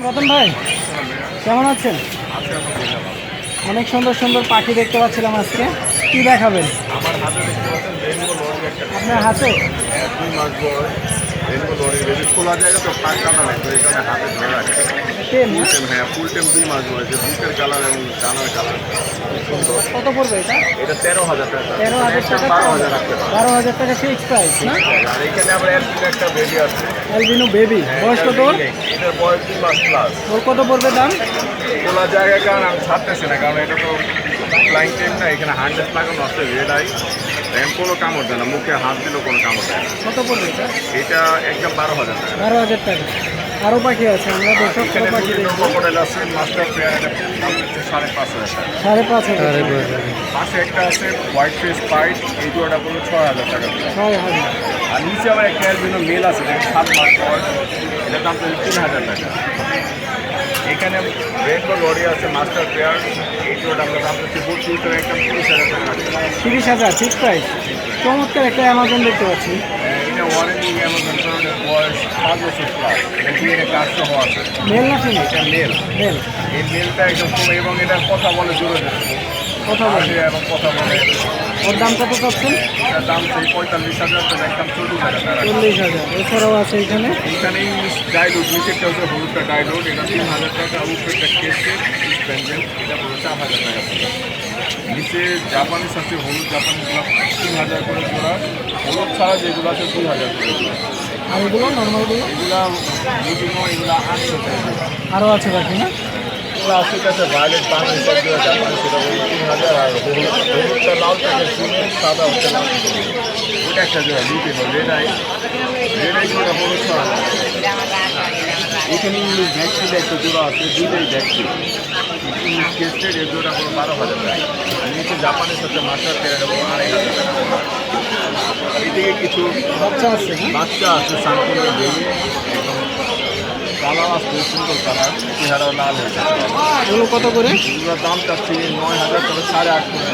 রতন ভাই কেমন আছেন? অনেক সুন্দর সুন্দর পাখি দেখতে পাচ্ছিলাম আজকে। কি দেখাবেন? আপনার হাতে? হ্যাঁ, খোলা জায়গা তো এখানে হাতে ধরে টেম টেম হ্যাঁ ফুল টেম দুই মাস বয়সে বুকের কালার এবং ডানার কালার কত পড়বে এটা? এটা তেরো হাজার টাকা। তেরো হাজার টাকা বারো হাজার পারে বারো হাজার টাকা ফিক্স প্রাইস না? আর এখানে আবার এলপিন একটা বেবি আছে। অ্যালবিনো বেবি হ্যাঁ, বয়স কত? এটার বয়স দুই মাস প্লাস ওর কত পড়বে দাম? খোলা জায়গায় কারণ আমি ছাড়তেছি না কারণ এটা তো ফ্লাইং টাইম না এখানে হান্ড্রেড লাগানো আছে রেড আই র্যাম কোনো কামড় দেয় না মুখে হাত দিলেও কোনো কামড় দেয় না। কত পড়বে এটা? এটা একদম বারো হাজার টাকা। বারো হাজার টাকা। আরও পাখি আছে আমরা দর্শক পাখি দেখব মডেল আছে মাস্টার পেয়ার এটা হচ্ছে সাড়ে পাঁচ হাজার সাড়ে পাঁচ হাজার পাশে একটা আছে হোয়াইট ফেস পাইট এই জোড়াটা পড়বে ছয় হাজার টাকা। ছয় হাজার। আর নিচে আবার একটা অ্যালবিনো মেল আছে যেটা সাত মাস বয়স এটার দাম পড়বে তিন হাজার টাকা। এখানে রেনবো লরি আছে মাস্টার পেয়ার এই জোড়াটা আমরা দাম হচ্ছে বত্রিশ টাকা একদম তিরিশ হাজার টাকা। তিরিশ হাজার ঠিক প্রাইস চমৎকার একটা অ্যামাজন দেখতে পাচ্ছি। বয়স পাঁচ বছর প্লাস এটা ডিএনএ কাজ সহ আছে। মেল না ফিমেল? এটা মেল মেল এই মেলটা একদম কমে এবং এটা কথা বলে জোরে কথা বলে। এবং কথা বলে। ওর দাম কত চাচ্ছেন? এটার দাম সেই পঁয়তাল্লিশ হাজার টাকা একদম চল্লিশ হাজার চল্লিশ হাজার। এছাড়াও আছে এখানে? এখানে ডাইলুট নিচেরটা হচ্ছে হলুদটা ডাইলুট এটা তিন হাজার টাকা উপরেরটা কেসে এটা পড়ে চার হাজার টাকা। নিচে জাপানিস আছে হলুদ জাপানিসগুলো তিন হাজার করে হলুদ ছাড়া যেগুলো আছে দুই হাজার আর এগুলো নর্মালগুলো? এগুলা এগুলা আটশো। আরও আছে বাকি না? এগুলো আছে কাছে ভায়োলেট বাংলাদেশ জোড়া জাপানি সেটা বলতে তিন হাজার আর হলুদ হলুদটা লাল থেকে শুনে সাদা হচ্ছে লাল থেকে। ওটা একটা জোড়া মিডিয়াম রেডাই রেডাই জোড়া বড় হাজার এখানে ইংলিশ ভ্যাকসিন একটা জোড়া আছে দুইটাই ভ্যাকসিন ইংলিশ টেস্টেড এর জোড়া কোনো বারো হাজার টাকা। জাপানের সাথে মাস্টার পেয়ার এবং আড়াই হাজার টাকা এদিকে কিছু বাচ্চা আছে বাচ্চা আছে সানকুনের দেবী। একদম কালার আসছে সুন্দর কালার চেহারা লাল হয়েছে এগুলো কত করে? এগুলোর দাম চাচ্ছি নয় হাজার তবে সাড়ে আট করে